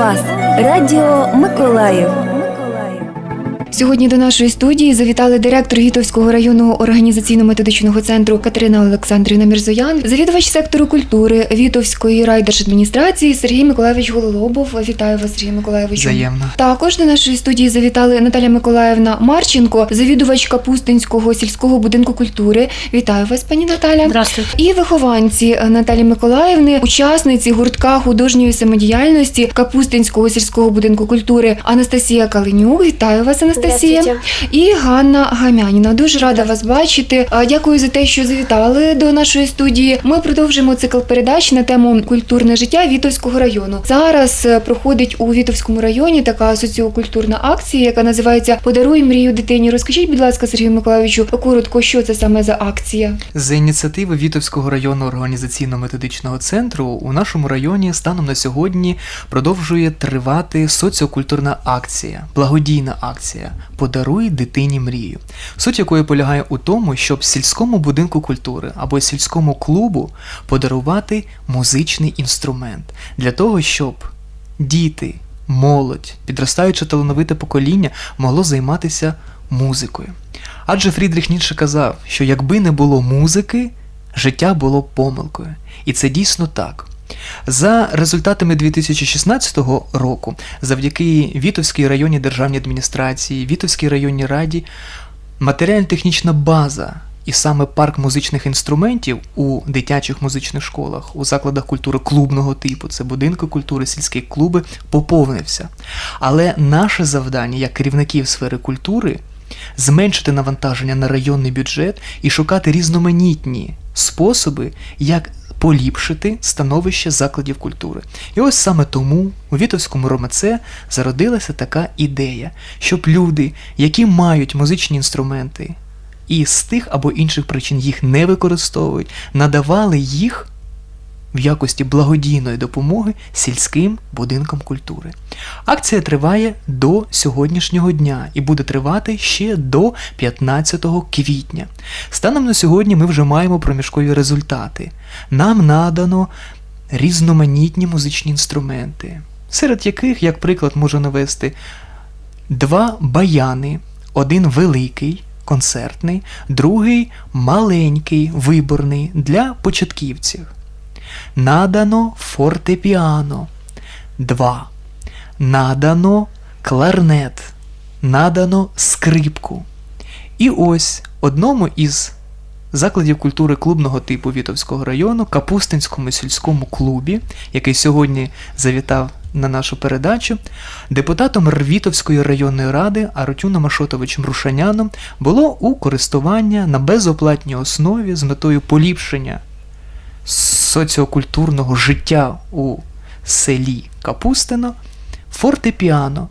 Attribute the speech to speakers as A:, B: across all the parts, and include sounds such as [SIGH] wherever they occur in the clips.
A: вас. Радіо Миколаїв.
B: Сьогодні до нашої студії завітали директор Гітовського районного організаційно-методичного центру Катерина Олександрівна Мірзоян, завідувач сектору культури Вітовської райдержадміністрації Сергій Миколаївич Гололобов. Вітаю вас, Сергій Миколаївич.
C: Взаємно.
B: Також до нашої студії завітали Наталя Миколаївна Марченко, завідувач Капустинського сільського будинку культури. Вітаю вас, пані Наталя.
D: Здравствуйте.
B: І вихованці Наталі Миколаївни, учасниці гуртка художньої самодіяльності Капустинського сільського будинку культури Анастасія Калинюк. Вітаю вас, Анастасія.
D: Здравствуйте.
B: І Ганна Гамяніна. Дуже рада вас бачити. Дякую за те, що завітали до нашої студії. Ми продовжуємо цикл передач на тему культурне життя Вітовського району. Зараз е, проходить у Вітовському районі така соціокультурна акція, яка називається Подаруй мрію дитині. Розкажіть, будь ласка, Сергію Миколаївичу, коротко, що це саме за акція?
C: За ініціативи Вітовського районного організаційно-методичного центру у нашому районі станом на сьогодні продовжує тривати соціокультурна акція, благодійна акція Подаруй дитині мрію. Суть якої полягає у тому, щоб сільському будинку культури або сільському клубу подарувати музичний інструмент для того, щоб діти, молодь, підростаюче талановите покоління могло займатися музикою. Адже Фрідріх Ніцше казав, що якби не було музики, життя було б помилкою. І це дійсно так. За результатами 2016 року, завдяки Вітовській районній державній адміністрації, Вітовській районній раді, матеріально-технічна база і саме парк музичних інструментів у дитячих музичних школах, у закладах культури клубного типу, це будинки культури, сільські клуби, поповнився. Але наше завдання як керівників сфери культури зменшити навантаження на районний бюджет і шукати різноманітні способи, як поліпшити становище закладів культури. І ось саме тому у Вітовському Ромеце зародилася така ідея, щоб люди, які мають музичні інструменти і з тих або інших причин їх не використовують, надавали їх в якості благодійної допомоги сільським будинкам культури. Акція триває до сьогоднішнього дня і буде тривати ще до 15 квітня. Станом на сьогодні ми вже маємо проміжкові результати. Нам надано різноманітні музичні інструменти, серед яких, як приклад, можу навести два баяни, один великий. Концертний, другий маленький виборний для початківців. Надано фортепіано 2. Надано кларнет. Надано скрипку. І ось одному із закладів культури клубного типу Вітовського району, Капустинському сільському клубі, який сьогодні завітав на нашу передачу, депутатом Рвітовської районної ради Арутюном Ашотовичем Рушаняном було у користування на безоплатній основі з метою поліпшення соціокультурного життя у селі Капустино фортепіано.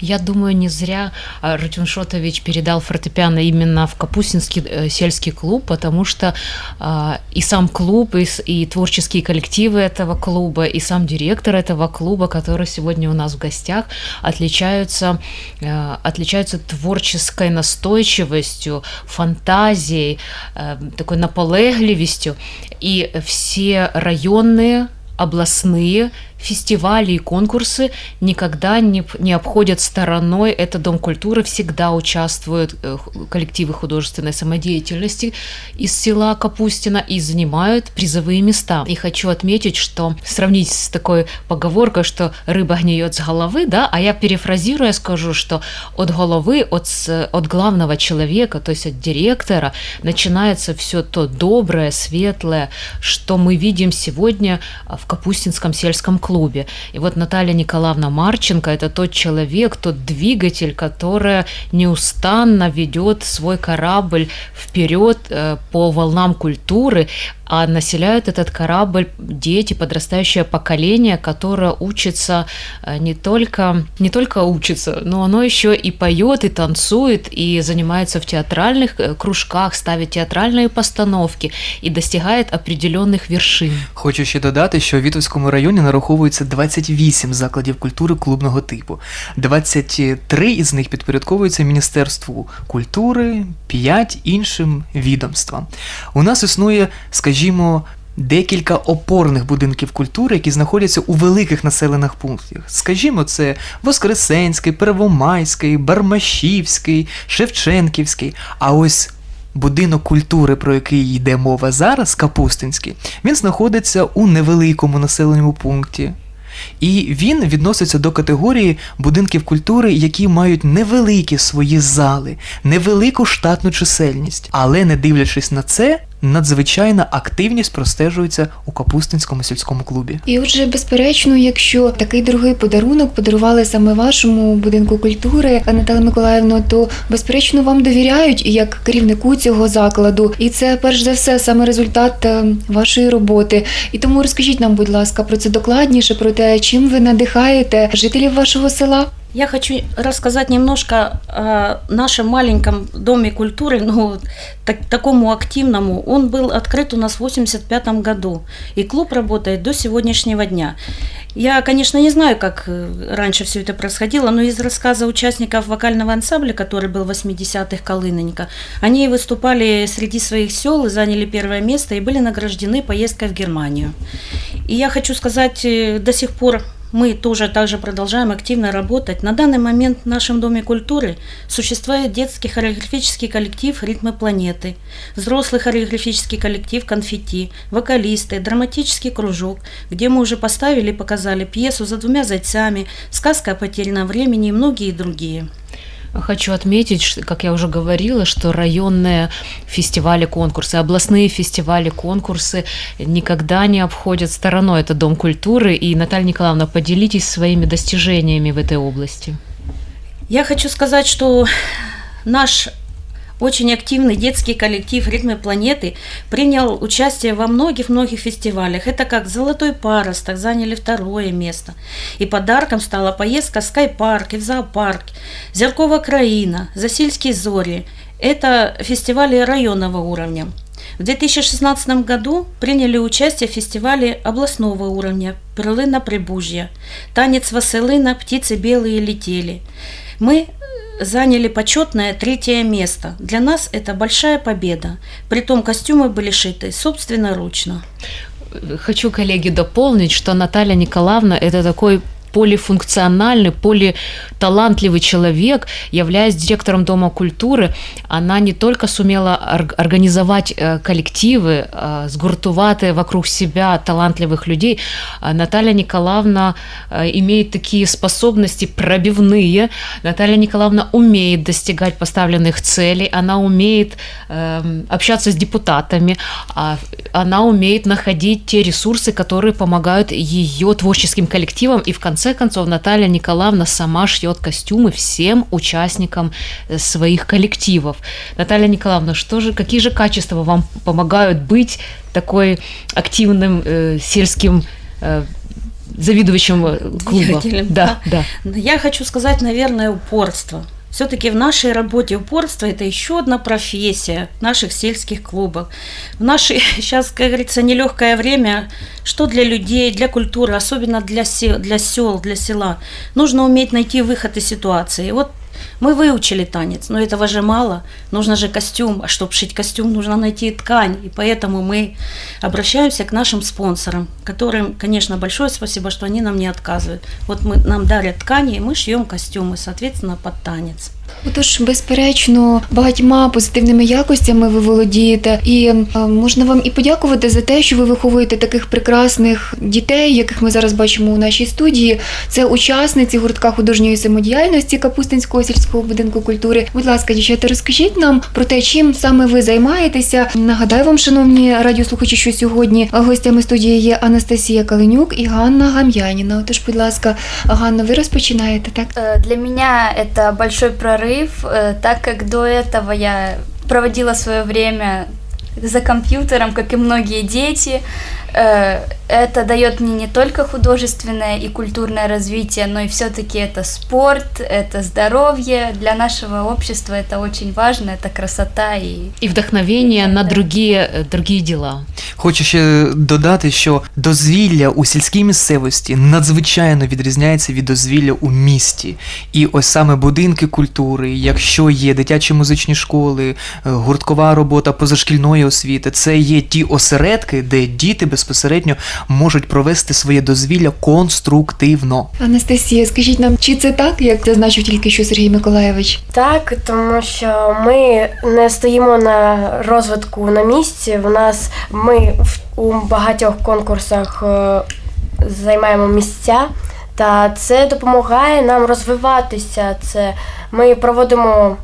D: Я думаю, не зря а, Шотович передал фортепиано именно в Капустинский э, сельский клуб, потому что а, и сам клуб, и, и творческие коллективы этого клуба, и сам директор этого клуба, который сегодня у нас в гостях, отличаются, э, отличаются творческой настойчивостью, фантазией, э, такой наполегливостью. И все районные областные фестивали и конкурсы никогда не, не обходят стороной этот Дом культуры, всегда участвуют э, коллективы художественной самодеятельности из села Капустина и занимают призовые места. И хочу отметить, что сравнить с такой поговоркой, что рыба гниет с головы, да, а я перефразируя скажу, что от головы, от, от главного человека, то есть от директора, начинается все то доброе, светлое, что мы видим сегодня в Капустинском сельском клубе. И вот Наталья Николаевна Марченко – это тот человек, тот двигатель, который неустанно ведет свой корабль вперед э, по волнам культуры, а населяют этот корабль дети, подрастающее поколение, которое учится э, не только, не только учится, но оно еще и поет, и танцует, и занимается в театральных э, кружках, ставит театральные постановки и достигает определенных вершин.
C: Хочу ще додати, що в Вітовському районі нараховується 28 закладів культури клубного типу. 23 із них підпорядковуються Міністерству культури, 5 іншим відомствам. У нас існує, скажімо, декілька опорних будинків культури, які знаходяться у великих населених пунктах. Скажімо, це Воскресенський, Первомайський, Бармашівський, Шевченківський. А ось будинок культури, про який йде мова зараз, Капустинський, він знаходиться у невеликому населеному пункті. І він відноситься до категорії будинків культури, які мають невеликі свої зали, невелику штатну чисельність. Але не дивлячись на це, надзвичайна активність простежується у Капустинському сільському клубі.
B: І отже, безперечно, якщо такий дорогий подарунок подарували саме вашому будинку культури, Наталя Миколаївна, то безперечно вам довіряють як керівнику цього закладу. І це перш за все саме результат е, вашої роботи. І тому розкажіть нам, будь ласка, про це докладніше, про те, чим ви надихаєте жителів вашого села.
E: Я хочу рассказать немножко о нашем маленьком доме культуры, ну, так- такому активному. Он был открыт у нас в 85 году, и клуб работает до сегодняшнего дня. Я, конечно, не знаю, как э, раньше все это происходило, но из рассказа участников вокального ансамбля, который был в 80-х Колыноника, они выступали среди своих сел и заняли первое место и были награждены поездкой в Германию. И я хочу сказать, э, до сих пор мы тоже также продолжаем активно работать. На данный момент в нашем Доме культуры существует детский хореографический коллектив «Ритмы планеты», взрослый хореографический коллектив «Конфетти», вокалисты, драматический кружок, где мы уже поставили и показали пьесу «За двумя зайцами», «Сказка о потерянном времени» и многие другие.
D: Хочу отметить, что, как я уже говорила, что районные фестивали, конкурсы, областные фестивали, конкурсы никогда не обходят стороной этот Дом культуры. И, Наталья Николаевна, поделитесь своими достижениями в этой области.
E: Я хочу сказать, что наш очень активный детский коллектив «Ритмы планеты» принял участие во многих-многих фестивалях. Это как «Золотой паросток» заняли второе место. И подарком стала поездка в скайпарк и в зоопарк, Зеркова краина, Засильские зори. Это фестивали районного уровня. В 2016 году приняли участие в фестивале областного уровня «Перлина Прибужья», «Танец Василина», «Птицы белые летели». Мы заняли почетное третье место. Для нас это большая победа. Притом костюмы были шиты собственноручно.
D: Хочу, коллеги, дополнить, что Наталья Николаевна – это такой полифункциональный, политалантливый человек, являясь директором Дома культуры, она не только сумела ор- организовать э, коллективы, э, сгуртувати вокруг себя талантливых людей, а Наталья Николаевна э, имеет такие способности пробивные. Наталья Николаевна умеет достигать поставленных целей, она умеет эм, общаться с депутатами, а она умеет находить те ресурсы, которые помогают ее творческим коллективам. И в конце концов Наталья Николаевна сама шьет костюмы всем участникам э, своих коллективов. Наталья Николаевна, что же, какие же качества вам помогают быть такой активным э, сельским э, заведующим э, клуба?
E: Двигателем,
D: Да, да.
E: Я хочу сказать, наверное, упорство. Все-таки в нашей работе упорство – это еще одна профессия наших сельских клубов. В наше сейчас, [LAUGHS] как говорится, нелегкое время, что для людей, для культуры, особенно для, се- для сел, для села, нужно уметь найти выход из ситуации. Вот мы выучили танец, но этого же мало. Нужно же костюм, а чтобы шить костюм, нужно найти ткань. И поэтому мы обращаемся к нашим спонсорам, которым, конечно, большое спасибо, что они нам не отказывают. Вот мы, нам дарят ткани, и мы шьем костюмы, соответственно, под танец.
B: Отож, безперечно, багатьма позитивними якостями ви володієте, і е, можна вам і подякувати за те, що ви виховуєте таких прекрасних дітей, яких ми зараз бачимо у нашій студії. Це учасниці гуртка художньої самодіяльності Капустинського сільського будинку культури. Будь ласка, дівчата, розкажіть нам про те, чим саме ви займаєтеся. Нагадаю вам, шановні радіослухачі, що сьогодні гостями студії є Анастасія Каленюк і Ганна Гам'яніна. Отож, будь ласка, Ганна, ви розпочинаєте так?
F: Э, Для меня это большой прорыв, э, так как до этого я проводила свое время за компьютером, как и многие дети. Э, Это дает мне не только художественное и культурное развитие, но и все-таки это спорт, это здоровье. Для нашего общества это очень важно, это красота и
D: И вдохновение на другие, э, другие дела.
C: Хочу ще додати, що дозвілля у сільській місцевості надзвичайно відрізняється від дозвілля у місті. І ось саме будинки культури, якщо є дитячі музичні школи, е, гурткова робота позашкільної освіти, це є ті осередки, де діти безпосередньо можуть провести своє дозвілля конструктивно.
B: Анастасія, скажіть нам, чи це так, як зазначив тільки що Сергій Миколаєвич?
G: Так, тому що ми не стоїмо на розвитку на місці. В нас ми в- у багатьох конкурсах е, займаємо місця, та це допомагає нам розвиватися. Це ми проводимо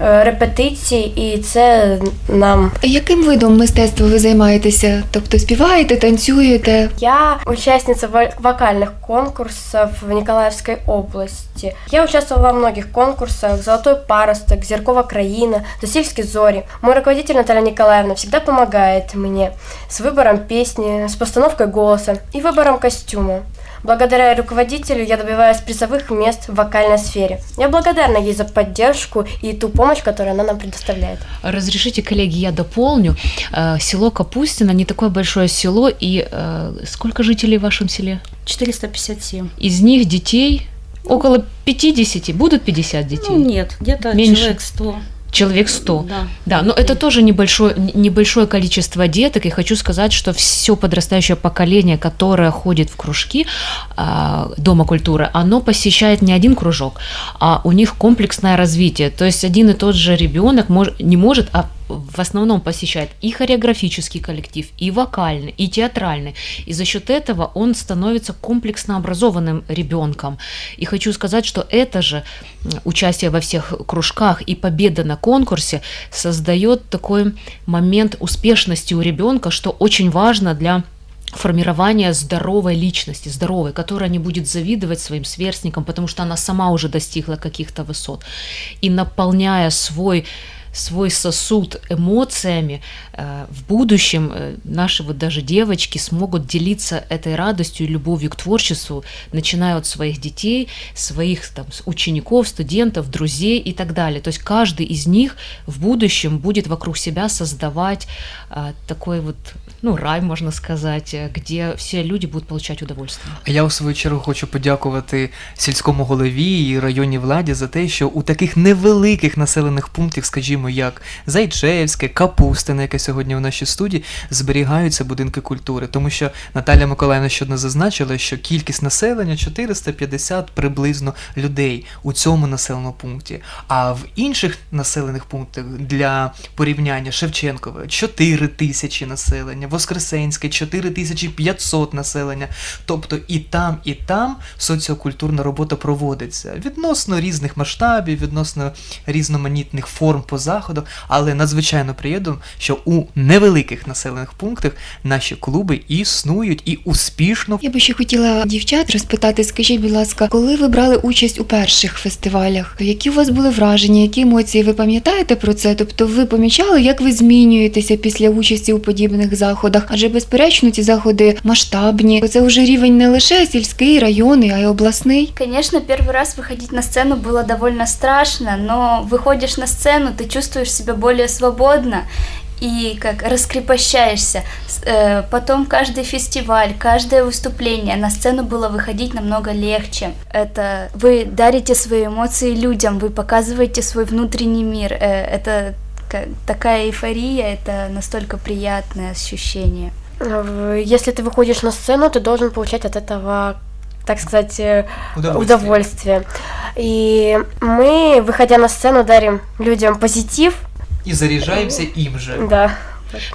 G: е, репетиції, і це нам.
B: Яким видом мистецтва ви займаєтеся? Тобто співаєте, танцюєте?
G: Я участница во- вокальных конкурсов в Николаевской области. Я участвовала во многих конкурсах «Золотой паросток», «Зеркова краина», «Засильские зори». Мой руководитель Наталья Николаевна всегда помогает мне с выбором песни, с постановкой голоса и выбором костюма. Благодаря руководителю я добиваюсь призовых мест в вокальной сфере. Я благодарна ей за поддержку и ту помощь, которую она нам предоставляет.
D: Разрешите, коллеги, я дополню. Э, Село Капустино не такое большое село, и э, сколько жителей в вашем селе?
E: 457.
D: Из них детей около 50, будут 50 детей?
E: Ну, нет, где-то
D: Меньше.
E: человек 100.
D: Человек 100.
E: Да.
D: Да, но это тоже небольшое, небольшое количество деток, и хочу сказать, что все подрастающее поколение, которое ходит в кружки а, Дома культуры, оно посещает не один кружок, а у них комплексное развитие. То есть один и тот же ребенок мож- не может, а в основном посещает и хореографический коллектив, и вокальный, и театральный. И за счет этого он становится комплексно образованным ребенком. И хочу сказать, что это же участие во всех кружках и победа на конкурсе создает такой момент успешности у ребенка, что очень важно для формирования здоровой личности, здоровой, которая не будет завидовать своим сверстникам, потому что она сама уже достигла каких-то высот. И наполняя свой свой сосуд эмоциями, э, в будущем э, наши вот даже девочки смогут делиться этой радостью и любовью к творчеству, начиная от своих детей, своих там с- учеников, студентов, друзей и так далее. То есть каждый из них в будущем будет вокруг себя создавать э, такой вот, ну, рай, можно сказать, э, где все люди будут получать удовольствие.
C: Я у свою чергу хочу подякувати сільському голові і районній владі за те, що у таких невеликих населених пунктах, скажімо, як Зайчевське, Капустине, яке сьогодні в нашій студії, зберігаються будинки культури. Тому що Наталя Миколаївна щодо зазначила, що кількість населення 450 приблизно людей у цьому населеному пункті. А в інших населених пунктах для порівняння Шевченкове 4 тисячі населення, Воскресенське 4500 населення. Тобто і там, і там соціокультурна робота проводиться відносно різних масштабів, відносно різноманітних форм по заходу, але надзвичайно приємно, що у невеликих населених пунктах наші клуби існують і успішно
B: Я би ще хотіла дівчат розпитати, скажіть, будь ласка, коли ви брали участь у перших фестивалях, які у вас були враження, які емоції ви пам'ятаєте про це? Тобто ви помічали, як ви змінюєтеся після участі у подібних заходах? Адже безперечно ці заходи масштабні. Це вже рівень не лише сільський, районний, а й обласний.
F: Конечно, первый раз выходить на сцену было довольно страшно, но выходишь на сцену, ты чувствуешь себя более свободно и как раскрепощаешься. С- э, Потом каждый фестиваль, каждое выступление на сцену было выходить намного легче. Это вы дарите свои эмоции людям, вы показываете свой внутренний мир. Э, Это ка- такая эйфория, это настолько приятное ощущение.
G: В- Если ты выходишь на сцену, ты должен получать от этого, так сказать, э,
C: удовольствие.
G: удовольствие. И мы, выходя на сцену, дарим людям позитив.
C: і заряджаємося їм же.
G: Да.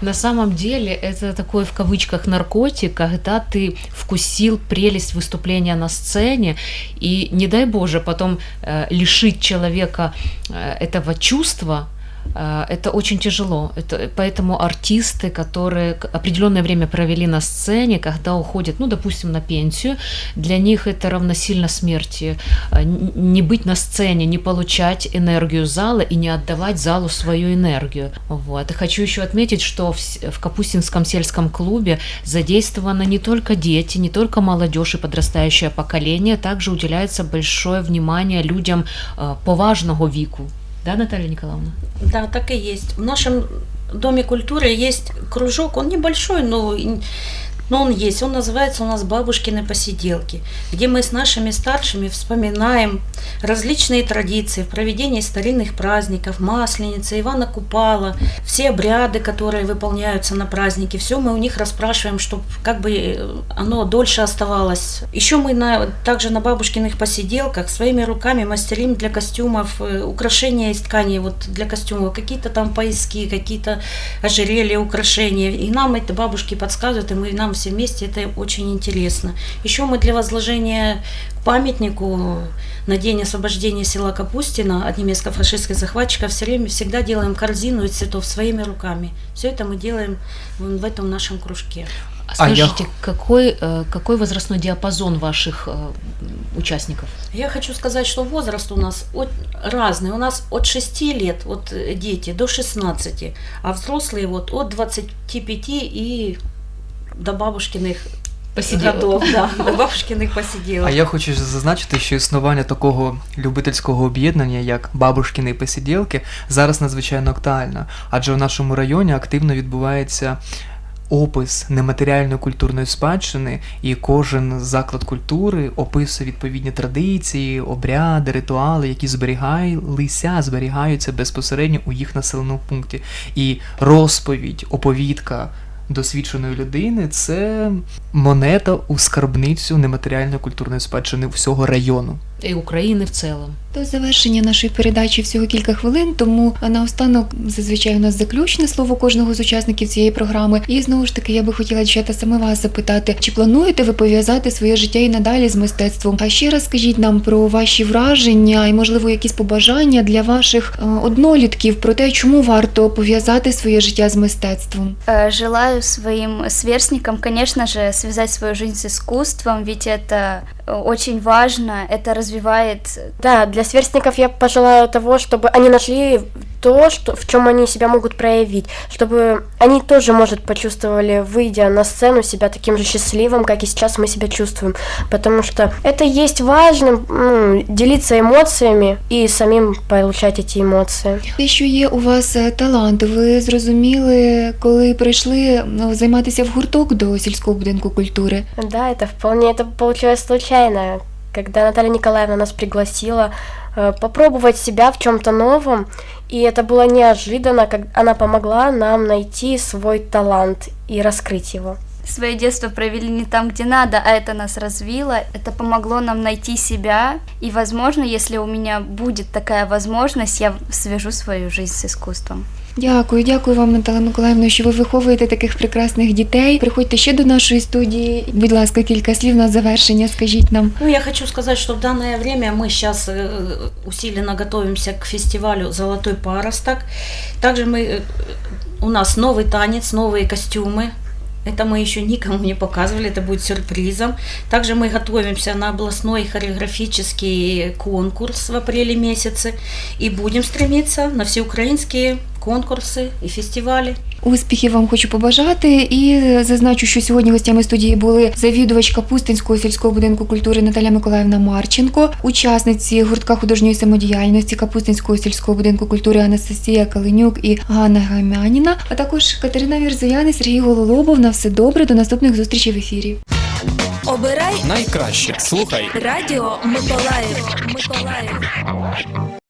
D: На самом деле это такой в кавычках наркотик, когда ты вкусил прелесть выступления на сцене, и не дай Боже потом э, лишить человека э, этого чувства, Э, это очень тяжело. Это, поэтому артисты, которые определенное время провели на сцене, когда уходят, ну, допустим, на пенсию, для них это равносильно смерти. Э, Не быть на сцене, не получать энергию зала и не отдавать залу свою энергию. Вот. И хочу еще отметить, что в, в Капустинском сельском клубе задействованы не только дети, не только молодежь и подрастающее поколение, также уделяется большое внимание людям э, поважного веку. Да, Наталья Николаевна?
E: Да, так и есть. В нашем Доме культуры есть кружок, он небольшой, но, но он есть. Он называется у нас «Бабушкины посиделки», где мы с нашими старшими вспоминаем различные традиции в проведении старинных праздников, Масленицы, Ивана Купала, все обряды, которые выполняются на празднике, все мы у них расспрашиваем, чтобы как бы э, оно дольше оставалось. Еще мы на, также на бабушкиных посиделках своими руками мастерим для костюмов э, украшения из ткани, вот для костюмов, какие-то там пояски, какие-то ожерелья, украшения. И нам это бабушки подсказывают, и мы нам все вместе это очень интересно. Еще мы для возложения к памятнику на день освобождения села Капустина от немецко-фашистских захватчиков все время всегда делаем корзину из цветов своими руками. Все это мы делаем в этом нашем кружке.
D: А
C: А я
D: Скажите, какой, э, какой возрастной диапазон ваших э, участников?
E: Я хочу сказать, что возраст у нас от, разный. У нас от 6 лет, вот э, дети, до 16, а взрослые вот от 25 и до
D: Посиделок.
E: годов, да, [LAUGHS] до бабушкиних посиделок.
C: А я хочу зазначити, що існування такого любительського об'єднання, як бабушкіни посиділки, зараз надзвичайно актуально, адже в нашому районі активно відбувається опис нематеріальної культурної спадщини, і кожен заклад культури описує відповідні традиції, обряди, ритуали, які зберігалися, зберігаються безпосередньо у їх населеному пункті. І розповідь, оповідка досвідченої людини це монета у скарбницю нематеріальної культурної спадщини всього району
D: И Украины в целом.
B: До завершення нашої передачі всього кілька хвилин, тому наостанок зазвичай у нас заключне слово кожного з учасників цієї програми. І знову ж таки, я би хотіла дівчата саме вас запитати, чи плануєте ви пов'язати своє життя і надалі з мистецтвом? А ще раз скажіть нам про ваші враження і, можливо, якісь побажання для ваших е, однолітків про те, чому варто пов'язати своє життя з мистецтвом.
F: Э, Желаю своим сверстникам, конечно же, связать свою жизнь с искусством, ведь это э, очень важно, это развивает
G: Да, для сверстников я пожелаю того, чтобы они нашли то, что, в чем они себя могут проявить, чтобы они тоже, может, почувствовали, выйдя на сцену, себя таким же счастливым, как и сейчас мы себя чувствуем. Потому что это есть важно, ну, делиться эмоциями и самим получать эти эмоции.
B: Те, що є у вас е, талант, ви зрозуміли, коли прийшли ну, займатися в гурток до сільського будинку культури.
G: Да, это вполне это получилось случайно, когда Наталья Николаевна нас пригласила э, попробовать себя в чем-то новом, и это было неожиданно, как она помогла нам найти свой талант и раскрыть его.
F: свое детство провели не там, где надо, а это нас развило, это помогло нам найти себя, и, возможно, если у меня будет такая возможность, я свяжу свою жизнь с искусством.
B: Дякую, дякую вам, Наталя Миколаївна, що ви виховуєте таких прекрасних дітей. Приходьте ще до нашої студії. Будь ласка, кілька слів на завершення. Скажіть нам.
E: Ну, я хочу сказать, что в данное время мы сейчас э, усиленно готовимся к фестивалю «Золотой паросток». Также мы, э, у нас новый танец, новые костюмы. Это мы еще никому не показывали, это будет сюрпризом. Также мы готовимся на областной хореографический конкурс в апреле месяце и будем стремиться на всеукраинские конкурсы и фестивали.
B: Успіхів вам хочу побажати і зазначу, що сьогодні гостями студії були завідувач Капустинського сільського будинку культури Наталя Миколаївна Марченко, учасниці гуртка художньої самодіяльності Капустинського сільського будинку культури Анастасія Калинюк і Ганна Гамяніна, а також Катерина Вірзоян і Сергій Гололобов. На все добре, до наступних зустрічей в ефірі.
A: Обирай
H: Найкраще слухай
A: радіо Миколаїв. Миколаїв.